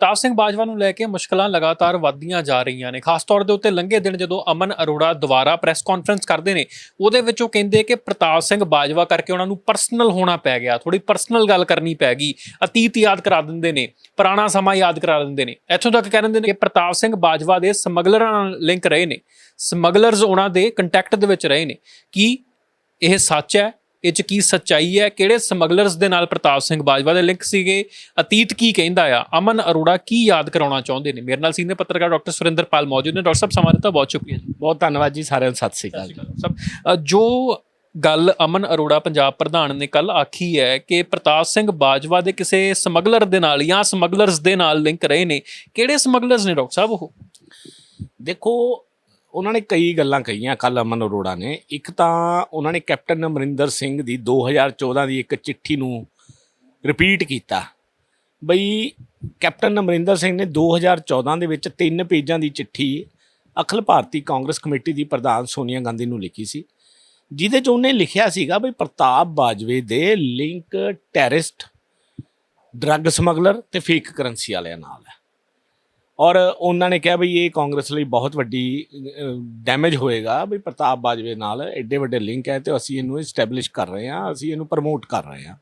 ਪ੍ਰਤਾਪ ਸਿੰਘ ਬਾਜਵਾ ਨੂੰ ਲੈ ਕੇ ਮੁਸ਼ਕਲਾਂ ਲਗਾਤਾਰ ਵੱਧਦੀਆਂ ਜਾ ਰਹੀਆਂ ਨੇ। ਖਾਸ ਤੌਰ ਦੇ ਉੱਤੇ ਲੰਘੇ ਦਿਨ ਜਦੋਂ ਅਮਨ ਅਰੋੜਾ ਦੁਬਾਰਾ ਪ੍ਰੈਸ ਕਾਨਫਰੰਸ ਕਰਦੇ ਨੇ, ਉਹਦੇ ਵਿੱਚ ਉਹ ਕਹਿੰਦੇ ਕਿ ਪ੍ਰਤਾਪ ਸਿੰਘ ਬਾਜਵਾ ਕਰਕੇ ਉਹਨਾਂ ਨੂੰ ਪਰਸਨਲ ਹੋਣਾ ਪੈ ਗਿਆ ਥੋੜੀ ਪਰਸਨਲ ਗੱਲ ਕਰਨੀ ਪੈ ਗਈ, ਅਤੀਤ ਯਾਦ ਕਰਾ ਦਿੰਦੇ ਨੇ, ਪੁਰਾਣਾ ਸਮਾਂ ਯਾਦ ਕਰਾ ਦਿੰਦੇ ਨੇ। ਇੱਥੋਂ ਤੱਕ ਕਹਿ ਦਿੰਦੇ ਨੇ ਕਿ ਪ੍ਰਤਾਪ ਸਿੰਘ ਬਾਜਵਾ ਦੇ ਸਮਗਲਰਾਂ ਨਾਲ ਲਿੰਕ ਰਹੇ ਨੇ, ਸਮਗਲਰਸ ਉਹਨਾਂ ਦੇ ਕੰਟੈਕਟ ਦੇ ਵਿੱਚ ਰਹੇ ਨੇ। ਕੀ ਇਹ ਸੱਚ ਹੈ? ਇਹ ਚ ਕੀ ਸੱਚਾਈ ਹੈ? ਕਿਹੜੇ ਸਮਗਲਰਸ ਦੇ ਨਾਲ ਪ੍ਰਤਾਪ ਸਿੰਘ ਬਾਜਵਾ ਦੇ ਲਿੰਕ ਸੀਗੇ? ਅਤੀਤ ਕੀ ਕਹਿੰਦਾ ਆ? ਅਮਨ ਅਰੋੜਾ ਕੀ ਯਾਦ ਕਰਾਉਣਾ ਚਾਹੁੰਦੇ ਨੇ? ਮੇਰੇ ਨਾਲ ਸੀਨੀਅਰ ਪੱਤਰਕਾਰ ਡਾਕਟਰ ਸੁਰਿੰਦਰਪਾਲ ਮੌਜੂਦ ਨੇ। ਡਾਕਟਰ ਸਾਹਿਬ ਸਮਾਂ ਦਿੱਤਾ ਬਹੁਤ ਸ਼ੁਕਰੀਆ ਜੀ। ਬਹੁਤ ਧੰਨਵਾਦ ਜੀ ਸਾਰਿਆਂ ਨੂੰ ਸਤਿ ਸ੍ਰੀ ਅਕਾਲ ਜੀ। ਸਭ ਜੋ ਗੱਲ ਅਮਨ ਅਰੋੜਾ ਪੰਜਾਬ ਪ੍ਰਧਾਨ ਨੇ ਕੱਲ ਆਖੀ ਹੈ ਕਿ ਪ੍ਰਤਾਪ ਸਿੰਘ ਬਾਜਵਾ ਦੇ ਕਿਸੇ ਸਮਗਲਰ ਦੇ ਨਾਲ ਜਾਂ ਸਮਗਲਰਸ ਦੇ ਨਾਲ ਲਿੰਕ ਰਹੇ ਨੇ। ਕਿਹੜੇ ਸਮਗਲਰਸ ਨੇ ਡਾਕਟਰ ਸਾਹਿਬ ਉਹ? ਦੇਖੋ ਉਹਨਾਂ ਨੇ ਕਈ ਗੱਲਾਂ ਕਹੀਆਂ ਕੱਲ ਅਮਨ ਅਰੋੜਾ ਨੇ। ਇੱਕ ਤਾਂ ਉਹਨਾਂ ਨੇ ਕੈਪਟਨ ਅਮਰਿੰਦਰ ਸਿੰਘ ਦੀ 2014 ਦੀ ਇੱਕ ਚਿੱਠੀ ਨੂੰ ਰਿਪੀਟ ਕੀਤਾ। ਬਈ ਕੈਪਟਨ ਅਮਰਿੰਦਰ ਸਿੰਘ ਨੇ 2014 ਦੇ ਵਿੱਚ ਤਿੰਨ ਪੇਜਾਂ ਦੀ ਚਿੱਠੀ ਅਖਿਲ ਭਾਰਤੀ ਕਾਂਗਰਸ ਕਮੇਟੀ ਦੀ ਪ੍ਰਧਾਨ ਸੋਨੀਆ ਗਾਂਧੀ ਨੂੰ ਲਿਖੀ ਸੀ। ਜਿਹਦੇ 'ਚ ਉਹਨੇ ਲਿਖਿਆ ਸੀਗਾ ਬਈ ਪ੍ਰਤਾਪ ਬਾਜਵੇ ਦੇ ਲਿੰਕ ਟੈਰਰਿਸਟ, ਡਰੱਗ ਸਮਗਲਰ ਤੇ ਫੇਕ ਕਰੰਸੀ ਵਾਲਿਆਂ ਨਾਲ। ਹੈ ਔਰ ਉਹਨਾਂ ਨੇ ਕਿਹਾ ਵੀ ਇਹ ਕਾਂਗਰਸ ਲਈ ਬਹੁਤ ਵੱਡੀ ਡੈਮੇਜ ਹੋਏਗਾ ਵੀ ਪ੍ਰਤਾਪ ਬਾਜਵੇ ਨਾਲ ਐਡੇ ਵੱਡੇ ਲਿੰਕ ਹੈ ਤੇ ਅਸੀਂ ਇਹਨੂੰ ਐਸਟੈਬਲਿਸ਼ ਕਰ ਰਹੇ ਹਾਂ, ਅਸੀਂ ਇਹਨੂੰ ਪ੍ਰਮੋਟ ਕਰ ਰਹੇ ਹਾਂ।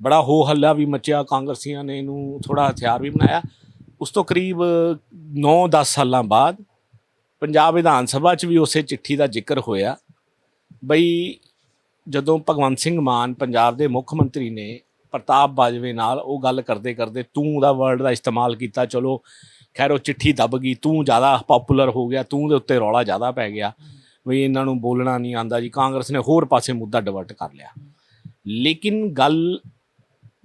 ਬੜਾ ਹੋ ਹੱਲਾ ਵੀ ਮਚਿਆ, ਕਾਂਗਰਸੀਆਂ ਨੇ ਇਹਨੂੰ ਥੋੜਾ ਹਥਿਆਰ ਵੀ ਬਣਾਇਆ। ਉਸ ਤੋਂ ਕਰੀਬ 9-10 ਸਾਲਾਂ ਬਾਅਦ ਪੰਜਾਬ ਵਿਧਾਨ ਸਭਾ 'ਚ ਵੀ ਉਸੇ ਚਿੱਠੀ ਦਾ ਜ਼ਿਕਰ ਹੋਇਆ। ਬਈ ਜਦੋਂ ਭਗਵੰਤ ਸਿੰਘ ਮਾਨ ਪੰਜਾਬ ਦੇ ਮੁੱਖ ਮੰਤਰੀ ਨੇ ਪ੍ਰਤਾਪ ਬਾਜਵੇ ਨਾਲ ਉਹ ਗੱਲ ਕਰਦੇ ਕਰਦੇ ਤੂੰ ਦਾ ਵਰਡ ਦਾ ਇਸਤੇਮਾਲ ਕੀਤਾ, ਚਲੋ ਖੈਰ ਉਹ ਚਿੱਠੀ ਦੱਬ ਗਈ, ਤੂੰ ਜ਼ਿਆਦਾ ਪਪੂਲਰ ਹੋ ਗਿਆ, ਤੂੰ ਦੇ ਉੱਤੇ ਰੌਲਾ ਜ਼ਿਆਦਾ ਪੈ ਗਿਆ, ਵੀ ਇਹਨਾਂ ਨੂੰ ਬੋਲਣਾ ਨਹੀਂ ਆਂਦਾ ਜੀ, ਕਾਂਗਰਸ ਨੇ ਹੋਰ ਪਾਸੇ ਮੁੱਦਾ ਡਿਵਰਟ ਕਰ ਲਿਆ। ਲੇਕਿਨ ਗੱਲ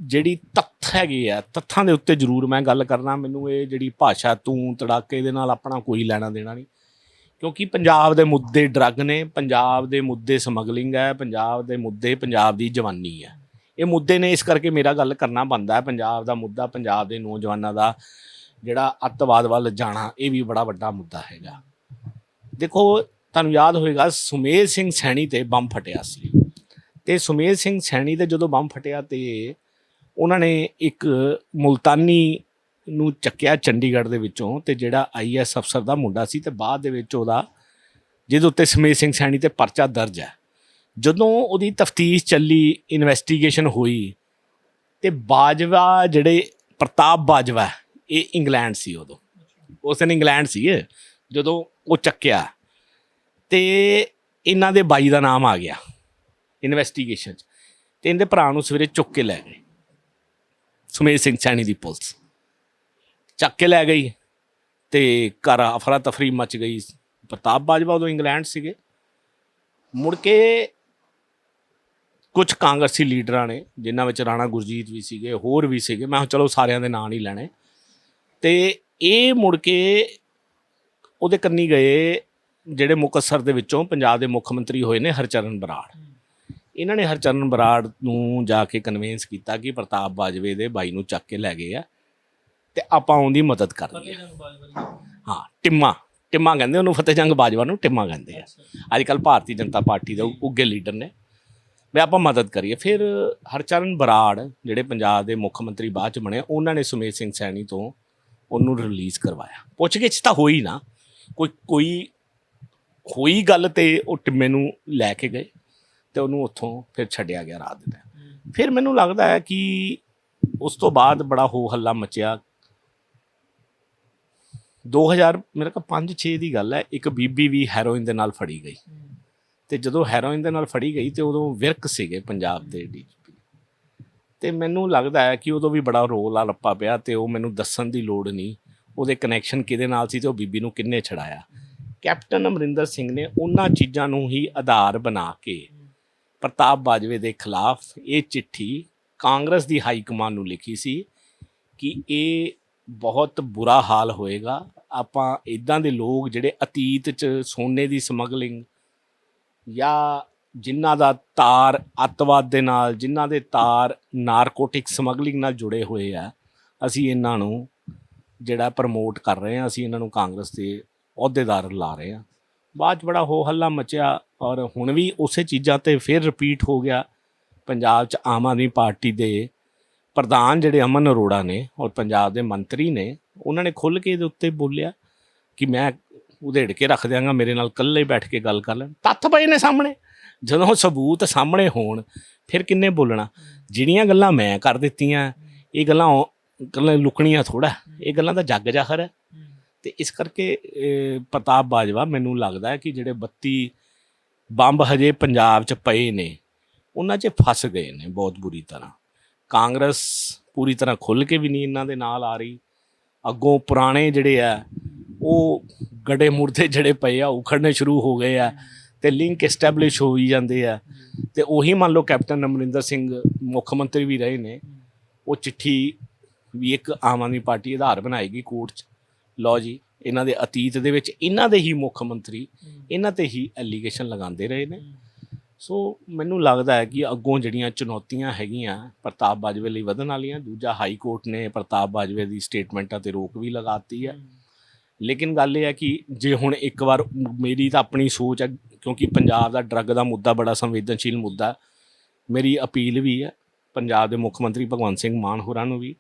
ਜਿਹੜੀ ਤੱਥ ਹੈਗੀ ਆ, ਤੱਥਾਂ ਦੇ ਉੱਤੇ ਜ਼ਰੂਰ ਮੈਂ ਗੱਲ ਕਰਨਾ, ਮੈਨੂੰ ਇਹ ਜਿਹੜੀ ਭਾਸ਼ਾ ਤੂੰ ਤੜਾਕੇ ਦੇ ਨਾਲ ਆਪਣਾ ਕੋਈ ਲੈਣਾ ਦੇਣਾ ਨਹੀਂ, ਕਿਉਂਕਿ ਪੰਜਾਬ ਦੇ ਮੁੱਦੇ ਡਰੱਗ ਨੇ, ਪੰਜਾਬ ਦੇ ਮੁੱਦੇ ਸਮਗਲਿੰਗ ਹੈ, ਪੰਜਾਬ ਦੇ ਮੁੱਦੇ ਪੰਜਾਬ ਦੀ ਜਵਾਨੀ ਹੈ। ਇਹ ਮੁੱਦੇ ਨੇ ਇਸ ਕਰਕੇ ਮੇਰਾ ਗੱਲ ਕਰਨਾ ਬੰਦਾ ਹੈ। ਪੰਜਾਬ ਦਾ ਮੁੱਦਾ, ਪੰਜਾਬ ਦੇ ਨੌਜਵਾਨਾਂ ਦਾ ਜਿਹੜਾ ਅੱਤਵਾਦ ਵੱਲ ਜਾਣਾ, ਇਹ ਵੀ ਬੜਾ ਵੱਡਾ ਮੁੱਦਾ ਹੈਗਾ। ਦੇਖੋ, ਤੁਹਾਨੂੰ ਯਾਦ ਹੋਵੇਗਾ ਸੁਮੇਧ ਸਿੰਘ ਸੈਣੀ ਤੇ ਬੰਬ ਫਟਿਆ ਸੀ। ਤੇ ਸੁਮੇਧ ਸਿੰਘ ਸੈਣੀ ਦੇ ਜਦੋਂ ਬੰਬ ਫਟਿਆ ਤੇ ਉਹਨਾਂ ਨੇ ਇੱਕ ਮੁਲਤਾਨੀ ਨੂੰ ਚੱਕਿਆ ਚੰਡੀਗੜ੍ਹ ਦੇ ਵਿੱਚੋਂ ਤੇ ਜਿਹੜਾ ਆਈਐਸ ਅਫਸਰ ਦਾ ਮੁੰਡਾ ਸੀ ਤੇ ਬਾਅਦ ਦੇ ਵਿੱਚ ਉਹਦਾ, ਜਿਹਦੇ ਉੱਤੇ ਸੁਮੇਧ ਸਿੰਘ ਸੈਣੀ ਤੇ ਪਰਚਾ ਦਰਜ ਹੈ। ਜਦੋਂ ਉਹਦੀ ਤਫਤੀਸ਼ ਚੱਲੀ ਇਨਵੈਸਟੀਗੇਸ਼ਨ ਹੋਈ ਤੇ ਬਾਜਵਾ ਜਿਹੜੇ ਪ੍ਰਤਾਪ ਬਾਜਵਾ ਇਹ ਇੰਗਲੈਂਡ ਸੀ ਉਦੋਂ। ਉਸ ਦਿਨ ਇੰਗਲੈਂਡ ਸੀ ਇਹ, ਜਦੋਂ ਉਹ ਚੱਕਿਆ ਤੇ ਇਹਨਾਂ ਦੇ ਬਾਈ ਦਾ ਨਾਮ ਆ ਗਿਆ ਇਨਵੈਸਟੀਗੇਸ਼ਨ 'ਚ। ਤੇ ਇਹਦੇ ਭਰਾ ਨੂੰ ਸਵੇਰੇ ਚੁੱਕ ਕੇ ਲੈ ਗਏ। ਸੁਮੇਧ ਸਿੰਘ ਸੈਣੀ ਦੀ ਪੁਲਿਸ। ਚੱਕ ਕੇ ਲੈ ਗਈ ਤੇ ਘਰ ਅਫਰਾ ਤਫਰੀ ਮਚ ਗਈ। ਪ੍ਰਤਾਪ ਬਾਜਵਾ ਉਦੋਂ ਇੰਗਲੈਂਡ ਸੀਗੇ। ਮੁੜ ਕੇ ਕੁਝ ਕਾਂਗਰਸੀ ਲੀਡਰਾਂ ਨੇ ਜਿਨ੍ਹਾਂ ਵਿੱਚ ਰਾਣਾ ਗੁਰਜੀਤ ਵੀ ਸੀਗੇ ਹੋਰ ਵੀ ਸੀਗੇ ਮੈਂ ਕਿਹਾ ਚਲੋ ਸਾਰਿਆਂ ਦੇ ਨਾਂ ਨਹੀਂ ਲੈਣੇ। ਤੇ ਇਹ ਮੁੜ ਕੇ ਉਹਦੇ ਕੰਨੀ ਗਏ ਜਿਹੜੇ ਮੁਕੱਸਰ ਦੇ ਵਿੱਚੋਂ ਪੰਜਾਬ ਦੇ ਮੁੱਖ ਮੰਤਰੀ ਹੋਏ ਨੇ ਹਰਚਰਨ ਬਰਾੜ। ਇਹਨਾਂ ਨੇ ਹਰਚਰਨ ਬਰਾੜ ਨੂੰ ਜਾ ਕੇ ਕਨਵਿੰਸ ਕੀਤਾ ਕਿ ਪ੍ਰਤਾਪ ਬਾਜਵੇ ਦੇ ਬਾਈ ਨੂੰ ਚੱਕ ਕੇ ਲੈ ਗਏ ਆ ਤੇ ਆਪਾਂ ਉਹਦੀ ਮਦਦ ਕਰਨੀ ਆ ਹਾਂ ਟਿੰਮਾ। ਟਿੰਮਾ ਕਹਿੰਦੇ ਉਹਨੂੰ ਫਤਿਹ ਜੰਗ ਬਾਜਵਾ ਨੂੰ ਟਿੰਮਾ ਕਹਿੰਦੇ ਆ। ਅੱਜ ਕੱਲ ਭਾਰਤੀ ਜਨਤਾ ਪਾਰਟੀ ਦੇ ਉੱਗੇ ਲੀਡਰ ਨੇ। ਵੀ ਆਪਾਂ ਮਦਦ ਕਰੀਏ। ਫਿਰ ਹਰਚਰਨ ਬਰਾੜ ਜਿਹੜੇ ਪੰਜਾਬ ਦੇ ਮੁੱਖ ਮੰਤਰੀ ਬਾਅਦ ਚ ਬਣੇ ਉਹਨਾਂ ਨੇ ਸੁਮੇਧ ਸਿੰਘ ਸੈਣੀ ਤੋਂ ਉਹਨੂੰ ਰਿਲੀਜ਼ ਕਰਵਾਇਆ। ਪੁੱਛਗਿੱਛ ਤਾਂ ਹੋਈ ਨਾ। ਕੋਈ ਕੋਈ ਹੋਈ ਗੱਲ ਤੇ ਉਹ ਟਿੰਮੇ ਨੂੰ ਲੈ ਕੇ ਗਏ ਤੇ ਉਹਨੂੰ ਉੱਥੋਂ ਫਿਰ ਛੱਡਿਆ ਗਿਆ ਰਾਤ ਦੇ ਫਿਰ ਮੈਨੂੰ ਲੱਗਦਾ ਹੈ ਕਿ ਉਸ ਤੋਂ ਬਾਅਦ ਬੜਾ ਹੋ ਹੱਲਾ ਮਚਿਆ। 2000 ਮੇਰੇ ਕੋਲ 5 6 ਦੀ ਗੱਲ ਹੈ ਇੱਕ ਬੀਬੀ ਵੀ ਹੈਰੋਇਨ ਦੇ ਨਾਲ ਫੜੀ ਗਈ। ਤੇ ਜਦੋਂ ਹੈਰੋਇਨ ਦੇ ਨਾਲ ਫੜੀ ਗਈ ਤੇ ਉਦੋਂ ਵਿਰਕ ਸੀਗੇ ਪੰਜਾਬ ਦੇ ਡੀਜੀਪੀ। ਤੇ ਮੈਨੂੰ ਲੱਗਦਾ ਹੈ ਕਿ ਉਦੋਂ ਵੀ ਬੜਾ ਰੋਲ ਆ ਲੱਪਾ ਪਿਆ ਤੇ ਉਹ ਮੈਨੂੰ ਦੱਸਣ ਦੀ ਲੋੜ ਨਹੀਂ। ਉਹਦੇ ਕਨੈਕਸ਼ਨ ਕਿਹਦੇ ਨਾਲ ਸੀ ਤੇ ਉਹ ਬੀਬੀ ਨੂੰ ਕਿੰਨੇ ਛੜਾਇਆ ਕੈਪਟਨ ਅਮਰਿੰਦਰ ਸਿੰਘ ਨੇ ਉਹਨਾਂ ਚੀਜ਼ਾਂ ਨੂੰ ਹੀ ਆਧਾਰ ਬਣਾ ਕੇ ਪ੍ਰਤਾਪ ਬਾਜਵੇ ਦੇ ਖਿਲਾਫ ਇਹ ਚਿੱਠੀ ਕਾਂਗਰਸ ਦੀ ਹਾਈ ਕਮਾਨ ਨੂੰ ਲਿਖੀ ਸੀ ਕਿ ਇਹ ਬਹੁਤ ਬੁਰਾ ਹਾਲ ਹੋਏਗਾ। ਆਪਾਂ ਇਦਾਂ ਦੇ ਲੋਕ ਜਿਹੜੇ ਅਤੀਤ 'ਚ ਸੋਨੇ ਦੀ ਸਮਗਲਿੰਗ ਜਾਂ ਜਿਨ੍ਹਾਂ ਦਾ ਤਾਰ ਅੱਤਵਾਦ ਦੇ ਨਾਲ, ਜਿਨ੍ਹਾਂ ਦੇ ਤਾਰ ਨਾਰਕੋਟਿਕ ਸਮਗਲਿੰਗ ਨਾਲ ਜੁੜੇ ਹੋਏ ਆ, ਅਸੀਂ ਇਹਨਾਂ ਨੂੰ ਜਿਹੜਾ ਪ੍ਰਮੋਟ ਕਰ ਰਹੇ ਆ ਅਸੀਂ ਇਹਨਾਂ ਨੂੰ ਕਾਂਗਰਸ ਦੇ ਅਹੁਦੇਦਾਰ ਲਾ ਰਹੇ ਆ ਬਾਅਦ 'ਚ ਬੜਾ ਹੋ ਹੱਲਾ ਮਚਿਆ ਔਰ ਹੁਣ ਵੀ ਉਸੇ ਚੀਜ਼ਾਂ ਤੇ ਫਿਰ ਰਿਪੀਟ ਹੋ ਗਿਆ। ਪੰਜਾਬ 'ਚ ਆਮ ਆਦਮੀ ਪਾਰਟੀ ਦੇ ਪ੍ਰਧਾਨ ਜਿਹੜੇ ਅਮਨ ਅਰੋੜਾ ਨੇ ਔਰ ਪੰਜਾਬ ਦੇ ਮੰਤਰੀ ਨੇ, ਉਹਨਾਂ ਨੇ ਖੁੱਲ ਕੇ ਇਹਦੇ ਉੱਤੇ ਬੋਲਿਆ ਕਿ ਮੈਂ ਉਧੇੜ ਕੇ ਰੱਖ ਦਿਆਂਗਾ, ਮੇਰੇ ਨਾਲ ਇਕੱਲੇ ਬੈਠ ਕੇ ਗੱਲ ਕਰ ਲੈਣ। ਤੱਥ ਪਏ ਨੇ ਸਾਹਮਣੇ। ਜਦੋਂ ਸਬੂਤ ਸਾਹਮਣੇ ਹੋਣ, ਫਿਰ ਕਿੰਨੇ ਬੋਲਣਾ? ਜਿਹੜੀਆਂ ਗੱਲਾਂ ਮੈਂ ਕਰ ਦਿੱਤੀਆਂ, ਇਹ ਗੱਲਾਂ ਉਹ- ਗੱਲਾਂ ਲੁਕਣੀਆਂ ਥੋੜਾ ਇਹ ਗੱਲਾਂ ਦਾ ਜੱਗ ਜਾਹਰ ਹੈ। ਤੇ ਇਸ ਕਰਕੇ ਪ੍ਰਤਾਪ ਬਾਜਵਾ ਮੈਨੂੰ ਲੱਗਦਾ ਹੈ ਕਿ ਜਿਹੜੇ 32 ਬੰਬ ਹਜੇ ਪੰਜਾਬ 'ਚ ਪਏ ਨੇ, ਉਹਨਾਂ 'ਚ ਫਸ ਗਏ ਨੇ ਬਹੁਤ ਬੁਰੀ ਤਰ੍ਹਾਂ। ਕਾਂਗਰਸ ਪੂਰੀ ਤਰ੍ਹਾਂ ਖੁੱਲ ਕੇ ਵੀ ਨਹੀਂ ਇਹਨਾਂ ਦੇ ਨਾਲ ਆ ਰਹੀ। ਅੱਗੋਂ ਪੁਰਾਣੇ ਜਿਹੜੇ ਆ ਉਹ ਗੜੇ ਮੁਰਦੇ ਜਿਹੜੇ ਪਏ ਆ, ਉਖੜਨੇ ਸ਼ੁਰੂ ਹੋ ਗਏ ਆ ਤੇ ਲਿੰਕ ਐਸਟੈਬਲਿਸ਼ ਹੋਈ ਜਾਂਦੇ ਆ। ਤੇ ਉਹੀ ਮੰਨ ਲਓ ਕੈਪਟਨ ਅਮਰਿੰਦਰ ਸਿੰਘ ਮੁੱਖ ਮੰਤਰੀ ਵੀ ਰਹੇ ਨੇ, ਉਹ ਚਿੱਠੀ ਵੀ ਇੱਕ ਆਮ ਆਦਮੀ ਪਾਰਟੀ ਆਧਾਰ ਬਣਾਏਗੀ ਕੋਰਟ 'ਚ। ਲਓ ਜੀ, ਇਹਨਾਂ ਦੇ ਅਤੀਤ ਦੇ ਵਿੱਚ ਇਹਨਾਂ ਦੇ ਹੀ ਮੁੱਖ ਮੰਤਰੀ, ਇਹਨਾਂ ਤੇ ਹੀ ਐਲੀਗੇਸ਼ਨ ਲਗਾਉਂਦੇ ਰਹੇ ਨੇ। ਸੋ ਮੈਨੂੰ ਲੱਗਦਾ ਹੈ ਕਿ ਅੱਗੋਂ ਜਿਹੜੀਆਂ ਚੁਣੌਤੀਆਂ ਹੈਗੀਆਂ, ਪ੍ਰਤਾਪ ਬਾਜਵੇ ਲਈ ਵਧਣ ਵਾਲੀਆਂ, ਦੂਜਾ ਹਾਈ ਕੋਰਟ ਨੇ ਪ੍ਰਤਾਪ ਬਾਜਵੇ ਦੀ ਸਟੇਟਮੈਂਟਾਂ ਤੇ ਰੋਕ ਵੀ ਲਗਾਤੀ ਹੈ ਲੇਕਿਨ ਗੱਲ ਇਹ ਹੈ ਕਿ ਜੇ ਹੁਣ ਇੱਕ ਵਾਰ ਮੇਰੀ ਤਾਂ ਆਪਣੀ ਸੋਚ ਹੈ, ਕਿਉਂਕਿ ਪੰਜਾਬ ਦਾ ਡਰੱਗ ਦਾ ਮੁੱਦਾ ਬੜਾ ਸੰਵੇਦਨਸ਼ੀਲ ਮੁੱਦਾ ਮੇਰੀ ਅਪੀਲ ਵੀ ਹੈ, ਪੰਜਾਬ ਦੇ ਮੁੱਖ ਮੰਤਰੀ ਭਗਵੰਤ ਸਿੰਘ ਮਾਨ ਹੋਰਾਂ ਨੂੰ ਵੀ,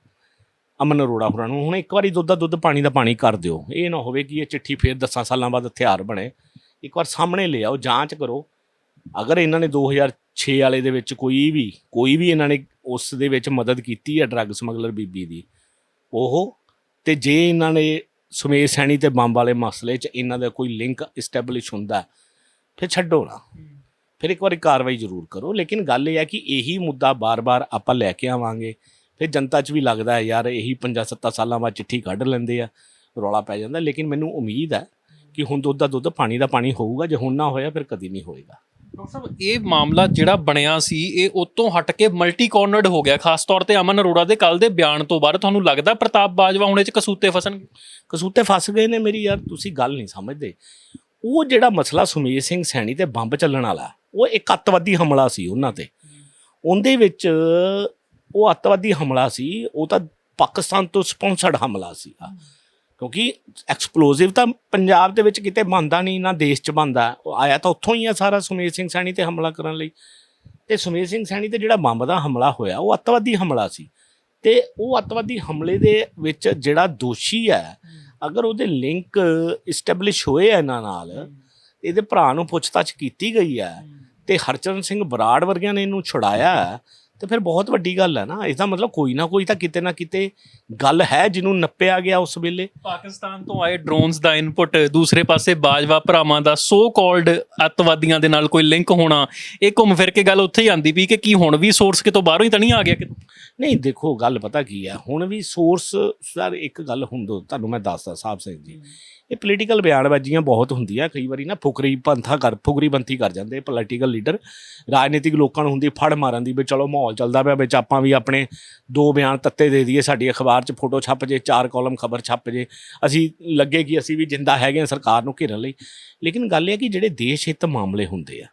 ਅਮਨ ਅਰੋੜਾ ਹੋਰਾਂ ਨੂੰ, ਹੁਣ ਇੱਕ ਵਾਰੀ ਦੁੱਧ ਦਾ ਦੁੱਧ, ਪਾਣੀ ਦਾ ਪਾਣੀ ਕਰ ਦਿਓ। ਇਹ ਨਾ ਹੋਵੇ ਕਿ ਇਹ ਚਿੱਠੀ ਫੇਰ 10 ਸਾਲਾਂ ਬਾਅਦ ਹਥਿਆਰ ਬਣੇ। ਇੱਕ ਵਾਰ ਸਾਹਮਣੇ ਲੈ ਆਓ, ਜਾਂਚ ਕਰੋ। ਅਗਰ ਇਹਨਾਂ ਨੇ 2006 ਵਾਲੇ ਦੇ ਵਿੱਚ ਕੋਈ ਵੀ ਕੋਈ ਵੀ ਇਹਨਾਂ ਨੇ ਉਸ ਦੇ ਵਿੱਚ ਮਦਦ ਕੀਤੀ ਹੈ ਡਰੱਗ ਸਮਗਲਰ ਬੀਬੀ ਦੀ, ਉਹ, ਤੇ ਜੇ ਇਹਨਾਂ ਨੇ ਸੁਮੇਰ ਸੈਣੀ ਤੇ ਬੰਬ ਵਾਲੇ ਮਸਲੇ 'ਚ ਇਹਨਾਂ ਦਾ ਕੋਈ ਲਿੰਕ ਇਸਟੈਬਲਿਸ਼ ਹੁੰਦਾ ਫਿਰ ਛੱਡੋ ਨਾ। ਫਿਰ ਇੱਕ ਵਾਰੀ ਕਾਰਵਾਈ ਜ਼ਰੂਰ ਕਰੋ, ਲੇਕਿਨ ਗੱਲ ਇਹ ਹੈ ਕਿ ਇਹੀ ਮੁੱਦਾ ਬਾਰ-ਬਾਰ ਆਪਾਂ ਲੈ ਕੇ ਆਵਾਂਗੇ। ਫਿਰ ਜਨਤਾ 'ਚ ਵੀ ਲੱਗਦਾ ਹੈ, ਯਾਰ ਇਹੀ 5-7 ਸਾਲਾਂ ਬਾਅਦ ਚਿੱਠੀ ਕੱਢ ਲੈਂਦੇ ਆ, ਰੌਲਾ ਪੈ ਜਾਂਦਾ, ਲੇਕਿਨ ਮੈਨੂੰ ਉਮੀਦ ਹੈ ਕਿ ਹੁਣ ਦੁੱਧ ਦਾ ਦੁੱਧ, ਪਾਣੀ ਦਾ ਪਾਣੀ ਹੋਊਗਾ, ਜੇ ਹੁਣ ਨਾ ਹੋਇਆ ਫਿਰ ਕਦੀ ਨਹੀਂ ਹੋਏਗਾ। ਡਾਕਟਰ ਸਾਹਿਬ, ਇਹ ਮਾਮਲਾ ਜਿਹੜਾ ਬਣਿਆ ਸੀ, ਇਹ ਉਤੋਂ ਹਟ ਕੇ ਮਲਟੀ ਕਾਰਨਰਡ ਹੋ ਗਿਆ। ਖਾਸ ਤੌਰ ਤੇ ਅਮਨ ਅਰੋੜਾ ਦੇ ਕੱਲ ਦੇ ਬਿਆਨ ਤੋਂ ਬਾਅਦ ਤੁਹਾਨੂੰ ਲੱਗਦਾ ਪ੍ਰਤਾਪ ਬਾਜਵਾ ਹੁਣ ਇਹ ਚ ਕਸੂਤੇ ਫਸਣ ਕਸੂਤੇ ਫਸ ਗਏ ਨੇ ਮੇਰੀ ਯਾਰ, ਤੁਸੀਂ ਗੱਲ ਨਹੀਂ ਸਮਝਦੇ। ਉਹ ਜਿਹੜਾ ਮਸਲਾ ਸੁਮੇਰ ਸਿੰਘ ਸੈਣੀ ਤੇ ਬੰਬ ਚੱਲਣ ਵਾਲਾ, ਉਹ ਇੱਕ ਅੱਤਵਾਦੀ ਹਮਲਾ ਸੀ ਉਹਨਾਂ ਤੇ। ਉਹਦੇ ਵਿੱਚ ਉਹ ਅੱਤਵਾਦੀ ਹਮਲਾ ਸੀ, ਉਹ ਤਾਂ ਪਾਕਿਸਤਾਨ ਤੋਂ ਸਪਾਂਸਰਡ ਹਮਲਾ ਸੀ ਕਿਉਂਕਿ ਐਕਸਪਲੋਸਿਵ ਤਾਂ ਪੰਜਾਬ ਦੇ ਵਿੱਚ ਕਿਤੇ ਬਣਦਾ ਨਹੀਂ, ਨਾ ਦੇਸ਼ 'ਚ ਬਣਦਾ। ਉਹ ਆਇਆ ਤਾਂ ਉੱਥੋਂ ਹੀ ਆ ਸਾਰਾ ਸੁਮੇਰ ਸਿੰਘ ਸੈਣੀ ਤੇ ਹਮਲਾ ਕਰਨ ਲਈ। ਤੇ ਸੁਮੇਰ ਸਿੰਘ ਸੈਣੀ ਤੇ ਜਿਹੜਾ ਬੰਬ ਦਾ ਹਮਲਾ ਹੋਇਆ, ਉਹ ਅੱਤਵਾਦੀ ਹਮਲਾ ਸੀ। ਤੇ ਉਹ ਅੱਤਵਾਦੀ ਹਮਲੇ ਦੇ ਵਿੱਚ ਜਿਹੜਾ ਦੋਸ਼ੀ ਹੈ, ਅਗਰ ਉਹਦੇ ਲਿੰਕ ਇਸਟੈਬਲਿਸ਼ ਹੋਏ ਆ ਇਹਨਾਂ ਨਾਲ, ਇਹਦੇ ਭਰਾ ਨੂੰ ਪੁੱਛਤਾਛ ਕੀਤੀ ਗਈ ਹੈ, ਤੇ ਹਰਚਰਨ ਸਿੰਘ ਬਰਾੜ ਵਰਗਿਆਂ ਨੇ ਇਹਨੂੰ ਛੁਡਾਇਆ। ਤੇ ਫਿਰ ਬਹੁਤ ਵੱਡੀ ਗੱਲ ਹੈ ਨਾ ਇਹਦਾ ਮਤਲਬ ਕੋਈ ਨਾ ਕੋਈ ਤਾਂ ਕਿਤੇ ਨਾ ਕਿਤੇ ਗੱਲ ਹੈ ਜਿਹਨੂੰ ਨੱਪਿਆ ਗਿਆ ਉਸ ਵੇਲੇ। ਪਾਕਿਸਤਾਨ ਤੋਂ ਆਏ ਡਰੋਨਸ ਦਾ ਇਨਪੁਟ ਦੂਸਰੇ ਪਾਸੇ ਬਾਜਵਾ ਭਰਾਵਾਂ ਦਾ ਸੋ ਕਾਲਡ ਅੱਤਵਾਦੀਆਂ ਦੇ ਨਾਲ ਕੋਈ ਲਿੰਕ ਹੋਣਾ ਇਹ ਘੁੰਮ ਫਿਰ ਕੇ ਗੱਲ ਉੱਥੇ ਹੀ ਆਂਦੀ ਪਈ ਕਿ ਕੀ ਹੁਣ ਵੀ ਸੋਰਸ ਕਿਤੋਂ ਬਾਹਰੋਂ ਹੀ ਤਾਂ ਨਹੀਂ ਆ ਗਿਆ ਨਹੀਂ ਦੇਖੋ ਗੱਲ ਪਤਾ ਕੀ ਹੈ ਹੁਣ ਵੀ ਸੋਰਸ ਸਰ ਇੱਕ ਗੱਲ ਹੁੰਦੋ ਤੁਹਾਨੂੰ ਮੈਂ ਦੱਸਦਾ ਸਾਹਿਬ ਸਿੰਘ ਜੀ। ਇਹ ਪੋਲੀਟੀਕਲ ਬਿਆਨਬਾਜ਼ੀਆਂ ਬਹੁਤ ਹੁੰਦੀਆਂ। ਕਈ ਵਾਰੀ ਨਾ ਫੁਕਰੀ ਪੰਥਾ ਕਰ, ਫੁਕਰੀ ਬੰਥੀ ਕਰ ਜਾਂਦੇ ਪੋਲੀਟੀਕਲ ਲੀਡਰ ਰਾਜਨੀਤਿਕ ਲੋਕਾਂ ਨੂੰ ਹੁੰਦੀ ਫੜ ਮਾਰਨ ਦੀ ਵੀ ਚਲੋ ਮਾਹੌਲ ਚੱਲਦਾ ਪਿਆ ਵਿੱਚ, ਆਪਾਂ ਵੀ ਆਪਣੇ ਦੋ ਬਿਆਨ ਤੱਤੇ ਦੇ ਦਈਏ, ਸਾਡੀ ਅਖਬਾਰ 'ਚ ਫੋਟੋ ਛਪ ਜੇ, ਚਾਰ ਕਾਲਮ ਖਬਰ ਛਪ ਜੇ। ਅਸੀਂ ਲੱਗੇ ਕਿ ਅਸੀਂ ਵੀ ਜਿੰਦਾ ਹੈਗੇ ਹਾਂ ਸਰਕਾਰ ਨੂੰ ਘੇਰਨ ਲਈ। ਲੇਕਿਨ ਗੱਲ ਇਹ ਹੈ ਕਿ ਜਿਹੜੇ ਦੇਸ਼ ਹਿੱਤ ਮਾਮਲੇ ਹੁੰਦੇ ਆ,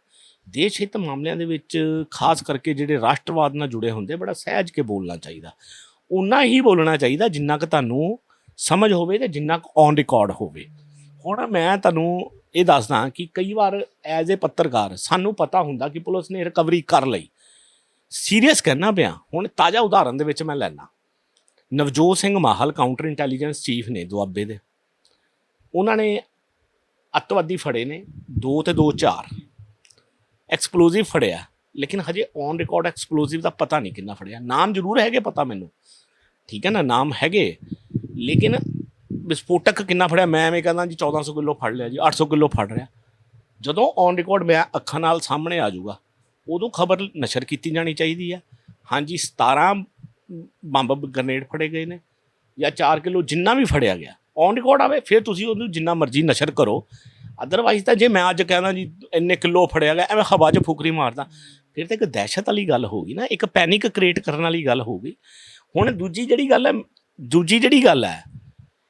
ਦੇਸ਼ ਹਿੱਤ ਮਾਮਲਿਆਂ ਦੇ ਵਿੱਚ ਖਾਸ ਕਰਕੇ ਜਿਹੜੇ ਰਾਸ਼ਟਰਵਾਦ ਨਾਲ ਜੁੜੇ ਹੁੰਦੇ ਬੜਾ ਸਹਿਜ ਕੇ ਬੋਲਣਾ ਚਾਹੀਦਾ। ਉਨਾ ਹੀ ਬੋਲਣਾ ਚਾਹੀਦਾ ਜਿੰਨਾ ਕੁ ਤੁਹਾਨੂੰ ਸਮਝ ਹੋਵੇ ਤੇ ਜਿੰਨਾ ਕੁ ਔਨ ਰਿਕਾਰਡ ਹੋਵੇ। ਹੁਣ ਮੈਂ ਤੁਹਾਨੂੰ ਇਹ ਦੱਸਦਾ ਕਿ ਕਈ ਵਾਰ ਐਜ਼ ਅ ਪੱਤਰਕਾਰ ਸਾਨੂੰ ਪਤਾ ਹੁੰਦਾ ਕਿ ਪੁਲਿਸ ਨੇ ਰਿਕਵਰੀ ਕਰ ਲਈ। ਸੀਰੀਅਸ ਕਹਿਣਾ ਪਿਆ। ਹੁਣ ਤਾਜ਼ਾ ਉਦਾਹਰਨ ਦੇ ਵਿੱਚ ਮੈਂ ਲੈਣਾ Navjot Singh Mahal counter intelligence chief ਨੇ ਦੁਆਬੇ ਦੇ। ਉਹਨਾਂ ਨੇ ਅੱਤਵਾਦੀ ਫੜੇ ਨੇ 2 ਤੇ 2 4 ਐਕਸਪਲੋਸਿਵ ਫੜਿਆ। ਲੇਕਿਨ ਹਜੇ ਔਨ ਰਿਕਾਰਡ ਐਕਸਪਲੋਸਿਵ ਦਾ ਪਤਾ ਨਹੀਂ ਕਿੰਨਾ ਫੜਿਆ। ਨਾਮ ਜ਼ਰੂਰ ਹੈਗੇ ਪਤਾ ਮੈਨੂੰ। ਠੀਕ ਹੈ ਨਾ? ਨਾਮ ਹੈਗੇ। ਲੇਕਿਨ ਵਿਸਫੋਟਕ ਕਿੰਨਾ ਫੜਿਆ? ਮੈਂ ਐਵੇਂ ਕਹਿੰਦਾ ਜੀ 1400 ਕਿਲੋ ਫੜ ਲਿਆ ਜੀ 800 ਕਿਲੋ ਫੜ ਰਿਹਾ। ਜਦੋਂ ਔਨ ਰਿਕਾਰਡ ਮੈਂ ਅੱਖਾਂ ਨਾਲ ਸਾਹਮਣੇ ਆ ਜਾਊਗਾ, ਉਦੋਂ ਖਬਰ ਨਸ਼ਰ ਕੀਤੀ ਜਾਣੀ ਚਾਹੀਦੀ ਹੈ। ਹਾਂਜੀ 17 ਬੰਬ ਗ੍ਰਨੇਡ ਫੜੇ ਗਏ ਨੇ ਜਾਂ 4 ਕਿਲੋ ਜਿੰਨਾ ਵੀ ਫੜਿਆ ਗਿਆ। ਔਨ ਰਿਕਾਰਡ ਆਵੇ, ਫਿਰ ਤੁਸੀਂ ਉਹਨੂੰ ਜਿੰਨਾ ਮਰਜ਼ੀ ਨਸ਼ਰ ਕਰੋ। ਅਦਰਵਾਈਜ਼ ਤਾਂ ਜੇ ਮੈਂ ਅੱਜ ਕਹਿੰਦਾ ਜੀ ਇੰਨੇ ਕਿਲੋ ਫੜਿਆ ਗਿਆ, ਐਵੇਂ ਹਵਾ 'ਚ ਫੁਕਰੀ ਮਾਰਦਾ। ਫਿਰ ਤਾਂ ਇੱਕ ਦਹਿਸ਼ਤ ਵਾਲੀ ਗੱਲ ਹੋਗੀ ਨਾ, ਇੱਕ ਪੈਨਿਕ ਕ੍ਰੀਏਟ ਕਰਨ ਵਾਲੀ ਗੱਲ ਹੋਗੀ ਹੁਣ ਦੂਜੀ ਜਿਹੜੀ ਗੱਲ ਹੈ ਦੂਜੀ ਜਿਹੜੀ ਗੱਲ ਹੈ,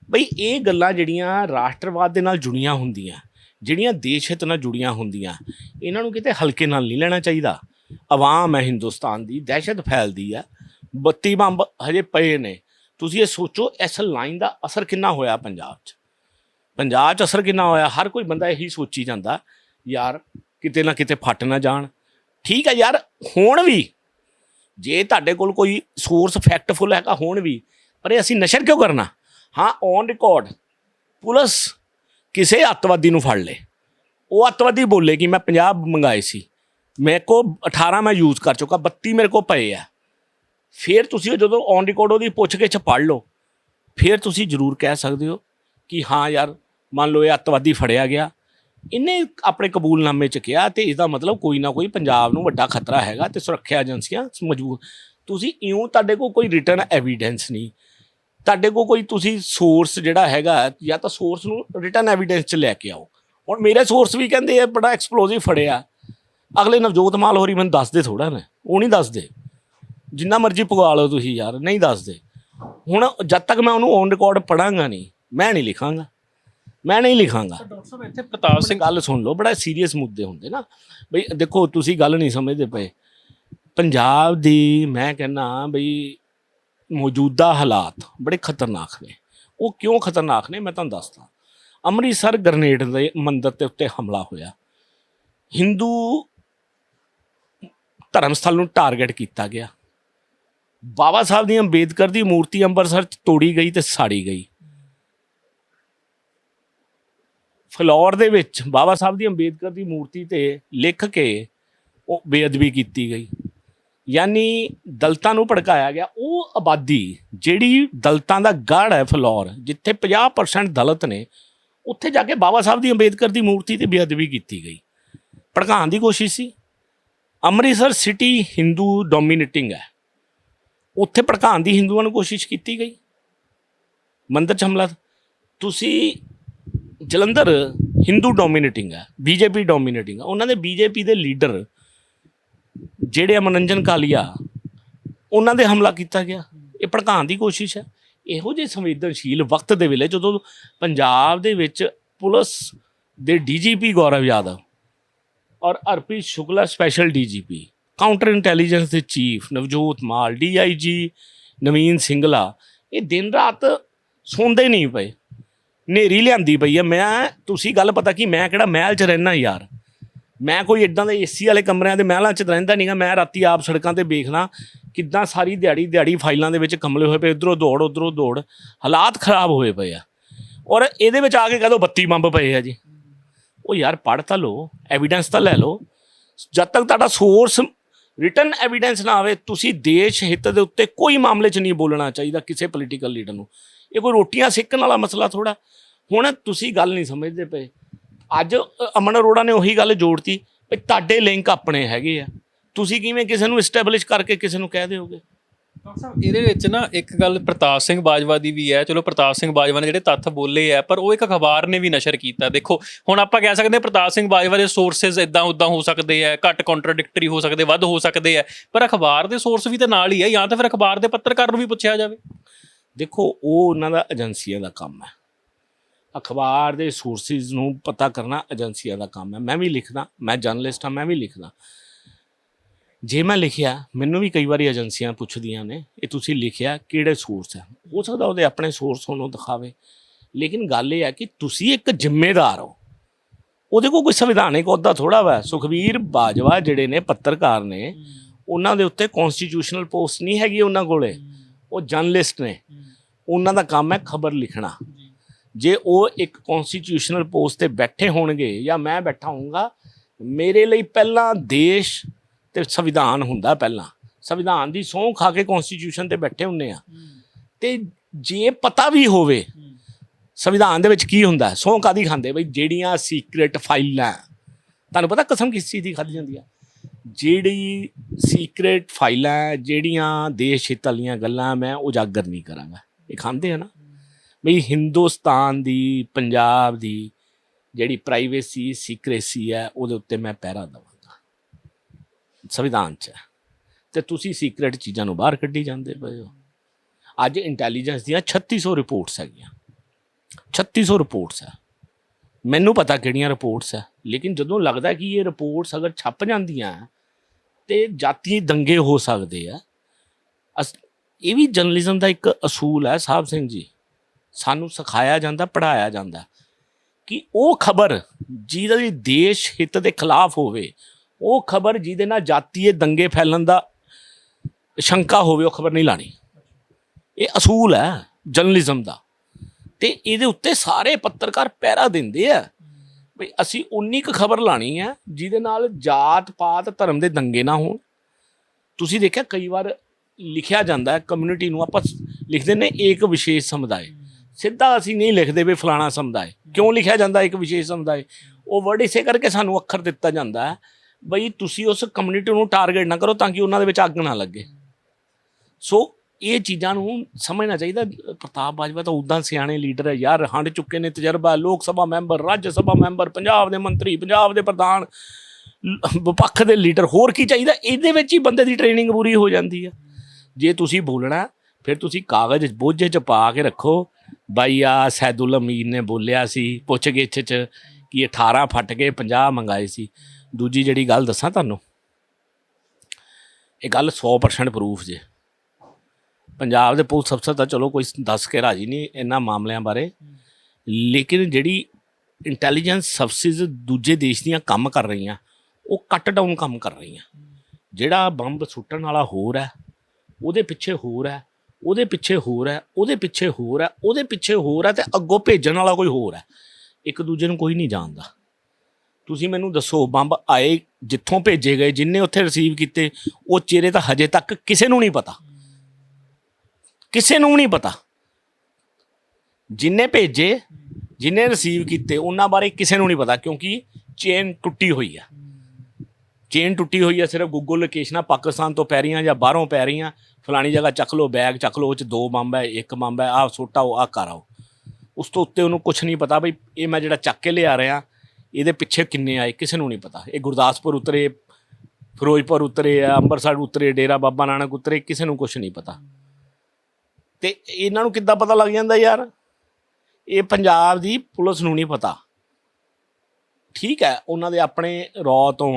ਬਈ ਇਹ ਗੱਲਾਂ ਜਿਹੜੀਆਂ ਰਾਸ਼ਟਰਵਾਦ ਦੇ ਨਾਲ ਜੁੜੀਆਂ ਹੁੰਦੀਆਂ, ਜਿਹੜੀਆਂ ਦੇਸ਼ ਹਿੱਤ ਨਾਲ ਜੁੜੀਆਂ ਹੁੰਦੀਆਂ, ਇਹਨਾਂ ਨੂੰ ਕਿਤੇ ਹਲਕੇ ਨਾਲ ਨਹੀਂ ਲੈਣਾ ਚਾਹੀਦਾ। ਆਵਾਮ ਹੈ ਹਿੰਦੁਸਤਾਨ ਦੀ, ਦਹਿਸ਼ਤ ਫੈਲਦੀ ਹੈ 32 ਬੰਬ ਹਜੇ ਪਏ ਨੇ। ਤੁਸੀਂ ਇਹ ਸੋਚੋ, ਇਸ ਲਾਈਨ ਦਾ ਅਸਰ ਕਿੰਨਾ ਹੋਇਆ ਪੰਜਾਬ 'ਚ? ਪੰਜਾਬ 'ਚ ਅਸਰ ਕਿੰਨਾ ਹੋਇਆ? ਹਰ ਕੋਈ ਬੰਦਾ ਇਹੀ ਸੋਚੀ ਜਾਂਦਾ, ਯਾਰ ਕਿਤੇ ਨਾ ਕਿਤੇ ਫਟ ਨਾ ਜਾਣ। ਠੀਕ ਹੈ ਯਾਰ, ਹੋਣ ਵੀ ਜੇ ਤੁਹਾਡੇ ਕੋਲ ਕੋਈ ਸੋਰਸ ਫੈਕਟਫੁਲ ਹੈਗਾ, ਹੋਣ ਵੀ ਪਰ ਇਹ ਅਸੀਂ ਨਸ਼ਰ ਕਿਉਂ ਕਰਨਾ? ਹਾਂ ਔਨ ਰਿਕਾਰਡ ਪੁਲਿਸ ਕਿਸੇ ਅੱਤਵਾਦੀ ਨੂੰ ਫੜ ਲੇ। ਉਹ ਅੱਤਵਾਦੀ ਬੋਲੇ ਕਿ ਮੈਂ 50 ਮੰਗਾਏ ਸੀ। ਮੇਰੇ ਕੋ 18 ਮੈਂ ਯੂਜ਼ ਕਰ ਚੁੱਕਾ 32 ਮੇਰੇ ਕੋ ਪਏ ਆ। ਫਿਰ ਤੁਸੀਂ ਉਹ ਜਦੋਂ ਔਨ ਰਿਕਾਰਡ ਉਹਦੀ ਪੁੱਛ ਕੇ ਚ ਲਓ, ਫਿਰ ਤੁਸੀਂ ਜ਼ਰੂਰ ਕਹਿ ਸਕਦੇ ਹੋ ਕਿ ਹਾਂ ਯਾਰ, ਮੰਨ ਲਓ ਇਹ ਅੱਤਵਾਦੀ ਫੜਿਆ ਗਿਆ। ਇਹਨੇ ਆਪਣੇ ਕਬੂਲਨਾਮੇ ਚ ਕਿਹਾ ਤੇ ਇਹਦਾ ਮਤਲਬ ਕੋਈ ਨਾ ਕੋਈ ਪੰਜਾਬ ਨੂੰ ਵੱਡਾ ਖਤਰਾ ਹੈਗਾ ਤੇ ਸੁਰੱਖਿਆ ਏਜੰਸੀਆਂ ਮਜਬੂਰ ਤੁਸੀਂ ਇਉਂ ਤੁਹਾਡੇ ਕੋਲ ਕੋਈ ਰਿਟਰਨ ਐਵੀਡੈਂਸ ਨਹੀਂ। ਤੁਹਾਡੇ ਕੋਲ ਕੋਈ ਤੁਸੀਂ ਸੋਰਸ ਜਿਹੜਾ ਹੈਗਾ ਜਾਂ ਤਾਂ ਸੋਰਸ ਨੂੰ ਰਿਟਰਨ ਐਵੀਡੈਂਸ ਚ ਲੈ ਕੇ ਆਓ। ਹੁਣ ਮੇਰੇ ਸੋਰਸ ਵੀ ਕਹਿੰਦੇ ਆ ਬੜਾ ਐਕਸਪਲੋਸਿਵ ਫੜਿਆ। ਅਗਲੇ ਨਵਜੋਤ ਮਾਲ ਹੋਰੀ ਮੈਨੂੰ ਦੱਸਦੇ ਥੋੜਾ ਨੇ ਉਹ ਨਹੀਂ ਦੱਸਦੇ। ਜਿੰਨਾ ਮਰਜ਼ੀ ਪਵਾ ਲਓ ਤੁਸੀਂ ਯਾਰ ਨਹੀਂ ਦੱਸਦੇ। ਹੁਣ ਜਦ ਤੱਕ ਮੈਂ ਉਹਨੂੰ ਔਨ ਰਿਕਾਰਡ ਪੜਾਂਗਾ ਨਹੀਂ ਮੈਂ ਨਹੀਂ ਲਿਖਾਂਗਾ। ਮੈਂ ਨਹੀਂ ਲਿਖਾਂਗਾ। ਡਾਕਟਰ ਸਾਹਿਬ ਇੱਥੇ ਪ੍ਰਤਾਪ ਸਿੰਘ ਗੱਲ ਸੁਣ ਲਓ ਬੜਾ ਸੀਰੀਅਸ ਮੁੱਦੇ ਹੁੰਦੇ ਨਾ। ਬਈ ਦੇਖੋ ਤੁਸੀਂ ਗੱਲ ਨਹੀਂ ਸਮਝਦੇ ਪਏ। ਪੰਜਾਬ ਦੀ ਮੈਂ ਕਹਿੰਨਾ ਬਈ ਮੌਜੂਦਾ ਹਾਲਾਤ ਬੜੇ ਖਤਰਨਾਕ ਨੇ। ਉਹ ਕਿਉਂ ਖਤਰਨਾਕ ਨੇ ਮੈਂ ਤੁਹਾਨੂੰ ਦੱਸਦਾ। ਅੰਮ੍ਰਿਤਸਰ ਗ੍ਰਨੇਡ ਦੇ ਮੰਦਿਰ ਦੇ ਉੱਤੇ ਹਮਲਾ ਹੋਇਆ। ਹਿੰਦੂ ਧਰਮ ਸਥਲ ਨੂੰ ਟਾਰਗੇਟ ਕੀਤਾ ਗਿਆ। ਬਾਬਾ ਸਾਹਿਬ ਦੀ ਅੰਬੇਦਕਰ ਦੀ ਮੂਰਤੀ ਅੰਮ੍ਰਿਤਸਰ ਚ ਤੋੜੀ ਗਈ ਤੇ ਸਾੜੀ ਗਈ। ਫਲੋਰ ਦੇ ਵਿੱਚ ਬਾਬਾ ਸਾਹਿਬ ਦੀ ਅੰਬੇਦਕਰ ਦੀ ਮੂਰਤੀ ਤੇ ਲਿਖ ਕੇ ਉਹ ਬੇਅਦਬੀ ਕੀਤੀ ਗਈ। ਯਾਨੀ ਦਲਤਾਂ ਨੂੰ ਭੜਕਾਇਆ ਗਿਆ। ਉਹ ਆਬਾਦੀ ਜਿਹੜੀ ਦਲਤਾਂ ਦਾ ਗੜ ਹੈ ਫਲੋਰ, ਜਿੱਥੇ 50% ਦਲਤ ਨੇ, ਉੱਥੇ ਜਾ ਕੇ ਬਾਬਾ ਸਾਹਿਬ ਦੀ ਅੰਬੇਦਕਰ ਦੀ ਮੂਰਤੀ ਤੇ ਬੇਅਦਬੀ ਕੀਤੀ ਗਈ। ਭੜਕਾਉਣ ਦੀ ਕੋਸ਼ਿਸ਼ ਸੀ। ਅੰਮ੍ਰਿਤਸਰ ਸਿਟੀ ਹਿੰਦੂ ਡੋਮੀਨੇਟਿੰਗ ਹੈ। ਉੱਥੇ ਭੜਕਾਉਣ ਦੀ ਹਿੰਦੂਆਂ ਨੂੰ ਕੋਸ਼ਿਸ਼ ਕੀਤੀ ਗਈ। ਮੰਦਰ ਚ ਹਮਲਾ। ਤੁਸੀਂ ਜਲੰਧਰ ਹਿੰਦੂ ਡੋਮੀਨੇਟਿੰਗ ਹੈ, ਬੀਜੇਪੀ ਡੋਮੀਨੇਟਿੰਗ ਹੈ। ਉਹਨਾਂ ਦੇ ਬੀਜੇਪੀ ਦੇ ਲੀਡਰ ਜਿਹੜੇ ਮਨੋਰੰਜਨ ਕਾਲੀਆ ਉਹਨਾਂ ਦੇ ਹਮਲਾ ਕੀਤਾ ਗਿਆ। ਇਹ ਭੜਕਾਉਣ ਦੀ ਕੋਸ਼ਿਸ਼ ਹੈ। ਇਹੋ ਜਿਹੇ ਸੰਵੇਦਨਸ਼ੀਲ ਵਕਤ ਦੇ ਵੇਲੇ ਜਦੋਂ ਪੰਜਾਬ ਦੇ ਵਿੱਚ ਪੁਲਿਸ ਦੇ ਡੀਜੀਪੀ ਗੌਰਵ ਯਾਦਵ ਔਰ R P Shukla special DGP counter intelligence ਦੇ ਚੀਫ ਨਵਜੋਤ ਮਾਲ ਡੀਆਈਜੀ ਨਵੀਨ ਸਿੰਗਲਾ, ਇਹ ਦਿਨ ਰਾਤ ਸੌਂਦੇ ਨਹੀਂ ਪਏ। ਨੇਰੀ ਲਿਆਂਦੀ ਪਈ ਆ ਮੈਂ, ਤੁਸੀਂ ਗੱਲ ਪਤਾ ਕੀ, ਮੈਂ ਕਿਹੜਾ ਮਹਿਲ 'ਚ ਰਹਿਣਾ ਯਾਰ। ਮੈਂ ਕੋਈ ਇਦਾਂ ਦੇ ਏਸੀ ਵਾਲੇ ਕਮਰਿਆਂ ਦੇ ਮਹਿਲਾਂ 'ਚ ਰਹਿੰਦਾ ਨਹੀਂਗਾ ਮੈਂ ਰਾਤੀ ਆਪ ਸੜਕਾਂ ਤੇ ਵੇਖਣਾ ਕਿੱਦਾਂ ਸਾਰੀ ਦਿਹਾੜੀ ਦਿਹਾੜੀ ਫਾਈਲਾਂ ਦੇ ਵਿੱਚ ਕਮਲੇ ਹੋਏ ਪਏ, ਇਧਰੋਂ ਦੌੜ, ਉਧਰੋਂ ਦੌੜ, ਹਾਲਾਤ ਖਰਾਬ ਹੋਏ ਪਏ ਆ। ਔਰ ਇਹਦੇ ਵਿੱਚ ਆ ਕੇ ਕਹਦੋ 32 ਬੰਬ ਪਏ ਆ ਜੀ। ਉਹ ਯਾਰ ਪੜ੍ਹ ਤਾਂ ਲਓ ਐਵੀਡੈਂਸ ਤਾਂ ਲੈ ਲਓ। ਜਦ ਤੱਕ ਤੁਹਾਡਾ ਸੋਰਸ ਰਿਟਨ ਐਵੀਡੈਂਸ ਨਾ ਆਵੇ, ਤੁਸੀਂ ਦੇਸ਼ ਹਿੱਤ ਦੇ ਉੱਤੇ ਕੋਈ ਮਾਮਲੇ 'ਚ ਨਹੀਂ ਬੋਲਣਾ ਚਾਹੀਦਾ ਕਿਸੇ ਪੋਲੀਟੀਕਲ ਲੀਡਰ ਨੂੰ। ਇਹ ਕੋਈ ਰੋਟੀਆਂ ਸੇਕਣ ਵਾਲਾ ਮਸਲਾ ਥੋੜਾ ਹੁਣ ਤੁਸੀਂ ਗੱਲ ਨਹੀਂ ਸਮਝਦੇ ਪਏ। ਅੱਜ ਅਮਨ ਅਰੋੜਾ ਨੇ ਉਹੀ ਗੱਲ ਜੋੜਤੀ ਵੀ ਤੁਹਾਡੇ ਲਿੰਕ ਆਪਣੇ ਹੈਗੇ ਆ। ਤੁਸੀਂ ਕਿਵੇਂ ਕਿਸੇ ਨੂੰ ਐਸਟੈਬਲਿਸ਼ ਕਰਕੇ ਕਿਸੇ ਨੂੰ ਕਹਿ ਦਿਓਗੇ? ਡਾਕਟਰ ਸਾਹਿਬ ਇਹਦੇ ਵਿੱਚ ਨਾ ਇੱਕ ਗੱਲ ਪ੍ਰਤਾਪ ਸਿੰਘ ਬਾਜਵਾ ਦੀ ਵੀ ਹੈ। ਚਲੋ ਪ੍ਰਤਾਪ ਸਿੰਘ ਬਾਜਵਾ ਨੇ ਜਿਹੜੇ ਤੱਥ ਬੋਲੇ ਆ ਪਰ ਉਹ ਇੱਕ ਅਖਬਾਰ ਨੇ ਵੀ ਨਸ਼ਰ ਕੀਤਾ। ਦੇਖੋ ਹੁਣ ਆਪਾਂ ਕਹਿ ਸਕਦੇ ਹਾਂ ਪ੍ਰਤਾਪ ਸਿੰਘ ਬਾਜਵਾ ਦੇ ਸੋਰਸਸ ਇਦਾਂ ਉਦਾਂ ਹੋ ਸਕਦੇ ਆ ਘੱਟ ਕੰਟਰਡਿਕਟਰੀ ਹੋ ਸਕਦੇ ਵੱਧ ਹੋ ਸਕਦੇ ਆ। ਪਰ ਅਖਬਾਰ ਦੇ ਸੋਰਸ ਵੀ ਤੇ ਨਾਲ ਹੀ ਆ ਜਾਂ ਤਾਂ ਫਿਰ ਅਖਬਾਰ ਦੇ ਪੱਤਰਕਾਰ ਨੂੰ ਵੀ ਪੁੱਛਿਆ ਜਾਵੇ। ਦੇਖੋ ਉਹ ਉਹਨਾਂ ਦਾ ਏਜੰਸੀਆਂ ਦਾ ਕੰਮ ਹੈ। ਅਖਬਾਰ ਦੇ ਸੋਰਸਿਸ ਨੂੰ ਪਤਾ ਕਰਨਾ ਏਜੰਸੀਆਂ ਦਾ ਕੰਮ ਹੈ। ਮੈਂ ਵੀ ਲਿਖਦਾ ਮੈਂ ਜਰਨਲਿਸਟ ਹਾਂ ਮੈਂ ਵੀ ਲਿਖਦਾ। ਜੇ ਮੈਂ ਲਿਖਿਆ ਮੈਨੂੰ ਵੀ ਕਈ ਵਾਰੀ ਏਜੰਸੀਆਂ ਪੁੱਛਦੀਆਂ ਨੇ ਇਹ ਤੁਸੀਂ ਲਿਖਿਆ ਕਿਹੜੇ ਸੋਰਸ ਹੈ? ਹੋ ਸਕਦਾ ਉਹਦੇ ਆਪਣੇ ਸੋਰਸ ਉਹਨੂੰ ਦਿਖਾਵੇ। ਲੇਕਿਨ ਗੱਲ ਇਹ ਹੈ ਕਿ ਤੁਸੀਂ ਇੱਕ ਜ਼ਿੰਮੇਦਾਰ ਹੋ। ਉਹਦੇ ਕੋਲ ਕੋਈ ਸੰਵਿਧਾਨਿਕ ਅਹੁਦਾ ਥੋੜਾ ਵਾ। ਸੁਖਬੀਰ ਬਾਜਵਾ ਜਿਹੜੇ ਨੇ ਪੱਤਰਕਾਰ ਨੇ ਉਹਨਾਂ ਦੇ ਉੱਤੇ ਕਨਸਟੀਟਿਊਸ਼ਨਲ ਪੋਸਟ ਨਹੀਂ ਹੈਗੀ ਉਹਨਾਂ ਕੋਲੇ। ਉਹ ਜਰਨਲਿਸਟ ਨੇ। ਉਹਨਾਂ ਦਾ ਕੰਮ ਹੈ ਖਬਰ ਲਿਖਣਾ। ਜੇ ਉਹ ਇੱਕ ਕਨਸਟੀਟਿਊਸ਼ਨਲ ਪੋਸਟ ਤੇ ਬੈਠੇ ਹੋਣਗੇ ਜਾਂ ਮੈਂ ਬੈਠਾ ਹੋਊਂਗਾ, ਮੇਰੇ ਲਈ ਪਹਿਲਾਂ ਦੇਸ਼ ਤੇ ਸੰਵਿਧਾਨ ਹੁੰਦਾ ਪਹਿਲਾਂ। ਸੰਵਿਧਾਨ ਦੀ ਸਹੁੰ ਖਾ ਕੇ ਕਨਸਟੀਟਿਊਸ਼ਨ ਤੇ ਬੈਠੇ ਹੁੰਨੇ ਆ। ਤੇ ਜੇ ਪਤਾ ਵੀ ਹੋਵੇ, ਸੰਵਿਧਾਨ ਦੇ ਵਿੱਚ ਕੀ ਹੁੰਦਾ? ਸਹੁੰ ਕਾਦੀ ਖਾਂਦੇ? ਬਈ ਜਿਹੜੀਆਂ ਸੀਕ੍ਰੀਟ ਫਾਈਲਾਂ ਤੁਹਾਨੂੰ ਪਤਾ ਕਸਮ ਕਿਸ ਚੀਜ਼ ਦੀ ਖਾਦੀ ਜਾਂਦੀ ਆ? ਜਿਹੜੀ ਸੀਕ੍ਰੀਟ ਫਾਈਲਾਂ ਜਿਹੜੀਆਂ ਦੇਸ਼ ਹਿੱਤ ਵਾਲੀਆਂ ਗੱਲਾਂ ਮੈਂ ਉਜਾਗਰ ਨਹੀਂ ਕਰਾਂਗਾ। ਇਹ ਖਾਂਦੇ ਆ ਨਾ। ਬਈ ਹਿੰਦੁਸਤਾਨ ਦੀ, ਪੰਜਾਬ ਦੀ ਜਿਹੜੀ ਪ੍ਰਾਈਵੇਸੀ ਸੀਕ੍ਰੇਸੀ ਹੈ, ਉਹਦੇ ਉੱਤੇ ਮੈਂ ਪਹਿਰਾ ਦਵਾਂਗਾ। ਸੰਵਿਧਾਨ 'ਚ ਹੈ। ਤੇ ਤੁਸੀਂ ਸੀਕ੍ਰੀਟ ਚੀਜ਼ਾਂ ਨੂੰ ਬਾਹਰ ਕੱਢੀ ਜਾਂਦੇ ਪਏ ਹੋ। ਅੱਜ ਇੰਟੈਲੀਜੈਂਸ ਦੀਆਂ 3600 ਰਿਪੋਰਟਸ ਹੈਗੀਆਂ। 3600 ਰਿਪੋਰਟਸ ਹੈ। ਮੈਨੂੰ ਪਤਾ ਕਿਹੜੀਆਂ ਰਿਪੋਰਟਸ ਹੈ। ਲੇਕਿਨ ਜਦੋਂ ਲੱਗਦਾ ਕਿ ਇਹ ਰਿਪੋਰਟਸ ਅਗਰ ਛਪ ਜਾਂਦੀਆਂ ਤੇ ਜਾਤੀ ਦੰਗੇ ਹੋ ਸਕਦੇ ਆ ਅਸ- ਇਹ ਵੀ ਜਰਨਲਿਜ਼ਮ ਦਾ ਇੱਕ ਅਸੂਲ ਹੈ ਸਾਹਿਬ ਸਿੰਘ ਜੀ। ਸਾਨੂੰ ਸਿਖਾਇਆ ਜਾਂਦਾ ਪੜਾਇਆ ਜਾਂਦਾ। ਕਿ ਉਹ ਖਬਰ ਜਿਹਦੇ ਦੇਸ਼ ਹਿੱਤ ਦੇ ਖਿਲਾਫ ਹੋਵੇ, ਉਹ ਖਬਰ ਜਿਹਦੇ ਨਾਲ ਜਾਤੀਏ ਦੰਗੇ ਫੈਲਣ ਦਾ ਸ਼ੰਕਾ ਹੋਵੇ, ਉਹ ਖਬਰ ਨਹੀਂ ਲਾਣੀ। ਇਹ ਅਸੂਲ ਹੈ ਜਰਨਲਿਜ਼ਮ ਦਾ। ਤੇ ਇਹਦੇ ਉੱਤੇ ਸਾਰੇ ਪੱਤਰਕਾਰ ਪਹਿਰਾ ਦਿੰਦੇ ਆ ਵੀ ਅਸੀਂ ਉਨੀ ਕੁ ਖਬਰ ਲਾਣੀ ਹੈ ਜਿਹਦੇ ਨਾਲ ਜਾਤ ਪਾਤ ਧਰਮ ਦੇ ਦੰਗੇ ਨਾ ਹੋਣ। ਤੁਸੀਂ ਦੇਖਿਆ ਕਈ ਵਾਰ ਲਿਖਿਆ ਜਾਂਦਾ ਹੈ ਕਮਿਊਨਿਟੀ ਨੂੰ ਆਪਾਂ ਲਿਖਦੇ ਨੇ ਇੱਕ ਵਿਸ਼ੇਸ਼ ਸਮੁਦਾਇ। ਸਿੱਧਾ ਅਸੀਂ ਨਹੀਂ ਲਿਖਦੇ ਵੀ ਫਲਾਣਾ ਸਮੁਦਾਇ ਕਿਉਂ ਲਿਖਿਆ ਜਾਂਦਾ ਇੱਕ ਵਿਸ਼ੇਸ਼ ਸਮੁਦਾਇ ਉਹ ਵਰਡ ਇਸੇ ਕਰਕੇ ਸਾਨੂੰ ਅੱਖਰ ਦਿੱਤਾ ਜਾਂਦਾ ਹੈ ਬਈ ਤੁਸੀਂ ਉਸ ਕਮਿਊਨਿਟੀ ਨੂੰ ਟਾਰਗੇਟ ਨਾ ਕਰੋ ਤਾਂ ਕਿ ਉਹਨਾਂ ਦੇ ਵਿੱਚ ਅੱਗ ਨਾ ਲੱਗੇ। ਸੋ ਇਹ ਚੀਜ਼ਾਂ ਨੂੰ ਸਮਝਣਾ ਚਾਹੀਦਾ। ਪ੍ਰਤਾਪ ਬਾਜਵਾ ਤਾਂ ਉਦਾਂ ਸਿਆਣੇ ਲੀਡਰ ਹੈ ਯਾਰ ਹੰਡ ਚੁੱਕੇ ਨੇ ਤਜਰਬਾ, ਲੋਕ ਸਭਾ ਮੈਂਬਰ, ਰਾਜ ਸਭਾ ਮੈਂਬਰ, ਪੰਜਾਬ ਦੇ ਮੰਤਰੀ, ਪੰਜਾਬ ਦੇ ਪ੍ਰਧਾਨ ਵਿਪੱਖ ਦੇ ਲੀਡਰ ਹੋਰ ਕੀ ਚਾਹੀਦਾ? ਇਹਦੇ ਵਿੱਚ ਹੀ ਬੰਦੇ ਦੀ ਟ੍ਰੇਨਿੰਗ ਪੂਰੀ ਹੋ ਜਾਂਦੀ ਹੈ। ਜੇ ਤੁਸੀਂ ਬੋਲਣਾ ਫਿਰ ਤੁਸੀਂ ਕਾਗਜ਼ ਬੋਝੇ 'ਚ ਪਾ ਕੇ ਰੱਖੋ। ਬਾਈ ਆ ਸੈਦੁਲ ਅਮੀਰ ਨੇ ਬੋਲਿਆ ਸੀ, ਪੁੱਛ ਗਿੱਛ 'ਚ ਕਿ 18 ਫਟ ਕੇ 50 ਮੰਗਾਏ ਸੀ। ਦੂਜੀ ਜਿਹੜੀ ਗੱਲ ਦੱਸਾਂ ਤੁਹਾਨੂੰ? ਇਹ ਗੱਲ 100% ਪ੍ਰੂਫ ਜੇ। ਪੰਜਾਬ ਦੇ ਪੁਲਿਸ ਅਫਸਰ ਤਾਂ ਚਲੋ ਕੋਈ ਦੱਸ ਕੇ ਰਾਜੀ ਨਹੀਂ ਇਹਨਾਂ ਮਾਮਲਿਆਂ ਬਾਰੇ। ਲੇਕਿਨ ਜਿਹੜੀ ਇੰਟੈਲੀਜੈਂਸ ਸਰਵਿਸਿਜ਼ ਦੂਜੇ ਦੇਸ਼ ਦੀਆਂ ਕੰਮ ਕਰ ਰਹੀਆਂ, ਉਹ ਕੱਟ ਡਾਊਨ ਕੰਮ ਕਰ ਰਹੀਆਂ। ਜਿਹੜਾ ਬੰਬ ਸੁੱਟਣ ਵਾਲਾ ਹੋਰ ਹੈ, ਉਹਦੇ ਪਿੱਛੇ ਹੋਰ ਹੈ ਉਹਦੇ ਪਿੱਛੇ ਹੋਰ ਹੈ, ਉਹਦੇ ਪਿੱਛੇ ਹੋਰ ਹੈ, ਉਹਦੇ ਪਿੱਛੇ ਹੋਰ ਹੈ ਤੇ ਅੱਗੋਂ ਭੇਜਣ ਵਾਲਾ ਕੋਈ ਹੋਰ ਹੈ। ਇੱਕ ਦੂਜੇ ਨੂੰ ਕੋਈ ਨਹੀਂ ਜਾਣਦਾ। ਤੁਸੀਂ ਮੈਨੂੰ ਦੱਸੋ, ਬੰਬ ਆਏ ਜਿੱਥੋਂ ਭੇਜੇ ਗਏ, ਜਿੰਨੇ ਉੱਥੇ ਰਿਸੀਵ ਕੀਤੇ, ਉਹ ਚਿਹਰੇ ਤਾਂ ਹਜੇ ਤੱਕ ਕਿਸੇ ਨੂੰ ਨਹੀਂ ਪਤਾ। ਕਿਸੇ ਨੂੰ ਨਹੀਂ ਪਤਾ। ਜਿੰਨੇ ਭੇਜੇ, ਜਿੰਨੇ ਰਿਸੀਵ ਕੀਤੇ, ਉਹਨਾਂ ਬਾਰੇ ਕਿਸੇ ਨੂੰ ਨਹੀਂ ਪਤਾ, ਕਿਉਂਕਿ ਚੇਨ ਟੁੱਟੀ ਹੋਈ ਆ ਚੇਨ ਟੁੱਟੀ ਹੋਈ ਹੈ ਸਿਰਫ ਗੂਗਲ ਲੋਕੇਸ਼ਨਾਂ ਪਾਕਿਸਤਾਨ ਤੋਂ ਪੈ ਰਹੀਆਂ ਜਾਂ ਬਾਹਰੋਂ ਪੈ ਰਹੀਆਂ, ਫਲਾਣੀ ਜਗ੍ਹਾ ਚੱਕ ਲਓ ਬੈਗ ਚੱਕ ਲਓ, ਉਹ ਚ ਦੋ ਬੰਬ ਹੈ ਇੱਕ ਬੰਬ ਹੈ ਆਹ ਸੁੱਟਾਓ ਆਹ ਕਰ ਆਓ ਉਸ ਤੋਂ ਉੱਤੇ ਉਹਨੂੰ ਕੁਝ ਨਹੀਂ ਪਤਾ ਬਈ ਇਹ ਮੈਂ ਜਿਹੜਾ ਚੱਕ ਕੇ ਲਿਆ ਰਿਹਾ, ਇਹਦੇ ਪਿੱਛੇ ਕਿੰਨੇ ਆਏ ਕਿਸੇ ਨੂੰ ਨਹੀਂ ਪਤਾ। ਇਹ ਗੁਰਦਾਸਪੁਰ ਉਤਰੇ, ਫਿਰੋਜ਼ਪੁਰ ਉਤਰੇ ਆ ਅੰਮ੍ਰਿਤਸਰ ਉਤਰੇ, ਡੇਰਾ ਬਾਬਾ ਨਾਨਕ ਉਤਰੇ, ਕਿਸੇ ਨੂੰ ਕੁਝ ਨਹੀਂ ਪਤਾ। ਤੇ ਇਹਨਾਂ ਨੂੰ ਕਿੱਦਾਂ ਪਤਾ ਲੱਗ ਜਾਂਦਾ ਯਾਰ? ਇਹ ਪੰਜਾਬ ਦੀ ਪੁਲਿਸ ਨੂੰ ਨਹੀਂ ਪਤਾ। ਠੀਕ ਹੈ, ਉਹਨਾਂ ਦੇ ਆਪਣੇ ਰੌ ਤੋਂ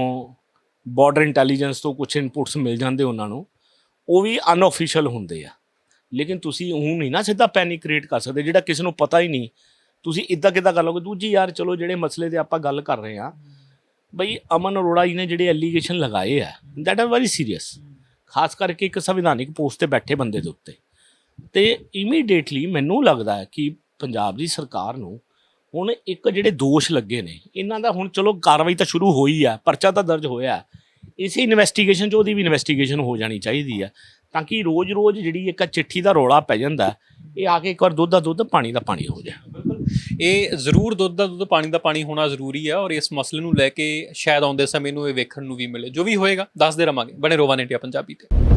ਬਾਰਡਰ ਇੰਟੈਲੀਜੈਂਸ ਤੋਂ ਕੁਝ ਇਨਪੁਟਸ ਮਿਲ ਜਾਂਦੇ ਉਹਨਾਂ ਨੂੰ, ਉਹ ਵੀ ਅਨਆਫੀਸ਼ੀਅਲ ਹੁੰਦੇ ਆ। ਲੇਕਿਨ ਤੁਸੀਂ ਉਹ ਨਹੀਂ ਨਾ ਸਿੱਧਾ ਪੈਨਿਕ ਕ੍ਰੀਏਟ ਕਰ ਸਕਦੇ, ਜਿਹੜਾ ਕਿਸੇ ਨੂੰ ਪਤਾ ਹੀ ਨਹੀਂ। ਤੁਸੀਂ ਇਦਾਂ ਕਿੱਦਾਂ ਕਰ ਲਓਗੇ? ਦੂਜੀ ਯਾਰ, ਚਲੋ ਜਿਹੜੇ ਮਸਲੇ ਤੇ ਆਪਾਂ ਗੱਲ ਕਰ ਰਹੇ ਆ, ਬਈ ਅਮਨ ਅਰੋੜਾ ਜੀ ਨੇ ਜਿਹੜੇ ਐਲੀਗੇਸ਼ਨ ਲਗਾਏ ਆ ਦੈਟ ਆਰ ਵੈਰੀ ਸੀਰੀਅਸ ਖਾਸ ਕਰਕੇ ਇੱਕ ਸੰਵਿਧਾਨਿਕ ਪੋਸਟ ਤੇ ਬੈਠੇ ਬੰਦੇ ਦੇ ਉੱਤੇ। ਤੇ ਇਮੀਡੀਏਟਲੀ ਮੈਨੂੰ ਲੱਗਦਾ ਹੈ ਕਿ ਪੰਜਾਬ ਦੀ ਸਰਕਾਰ ਨੂੰ ਹੁਣ ਇੱਕ ਜਿਹੜੇ ਦੋਸ਼ ਲੱਗੇ ਨੇ, ਇਹਨਾਂ ਦਾ ਹੁਣ ਚਲੋ ਕਾਰਵਾਈ ਤਾਂ ਸ਼ੁਰੂ ਹੋਈ ਆ, ਪਰਚਾ ਤਾਂ ਦਰਜ ਹੋਇਆ। ਇਸੇ ਇਨਵੈਸਟੀਗੇਸ਼ਨ 'ਚ ਉਹਦੀ ਵੀ ਇਨਵੈਸਟੀਗੇਸ਼ਨ ਹੋ ਜਾਣੀ ਚਾਹੀਦੀ ਆ, ਤਾਂ ਕਿ ਰੋਜ਼-ਰੋਜ਼ ਜਿਹੜੀ ਇੱਕ ਚਿੱਠੀ ਦਾ ਰੌਲਾ ਪੈ ਜਾਂਦਾ, ਇਹ ਆ ਕੇ ਇੱਕ ਵਾਰ ਦੁੱਧ ਦਾ ਦੁੱਧ, ਪਾਣੀ ਦਾ ਪਾਣੀ ਹੋ ਜਾਏ। ਬਿਲਕੁਲ। ਇਹ ਜ਼ਰੂਰ ਦੁੱਧ ਦਾ ਦੁੱਧ, ਪਾਣੀ ਦਾ ਪਾਣੀ ਹੋਣਾ ਜ਼ਰੂਰੀ ਹੈ ਔਰ ਇਸ ਮਸਲੇ ਨੂੰ ਲੈ ਕੇ ਸ਼ਾਇਦ ਆਉਂਦੇ ਸਮੇਂ ਨੂੰ ਇਹ ਵੇਖਣ ਨੂੰ ਵੀ ਮਿਲੇ, ਜੋ ਵੀ ਹੋਏਗਾ, ਦੱਸਦੇ ਰਵਾਂਗੇ। ਬਣੇ ਰੋਵਾਂ ਇੰਡੀਆ ਪੰਜਾਬੀ ਤੇ।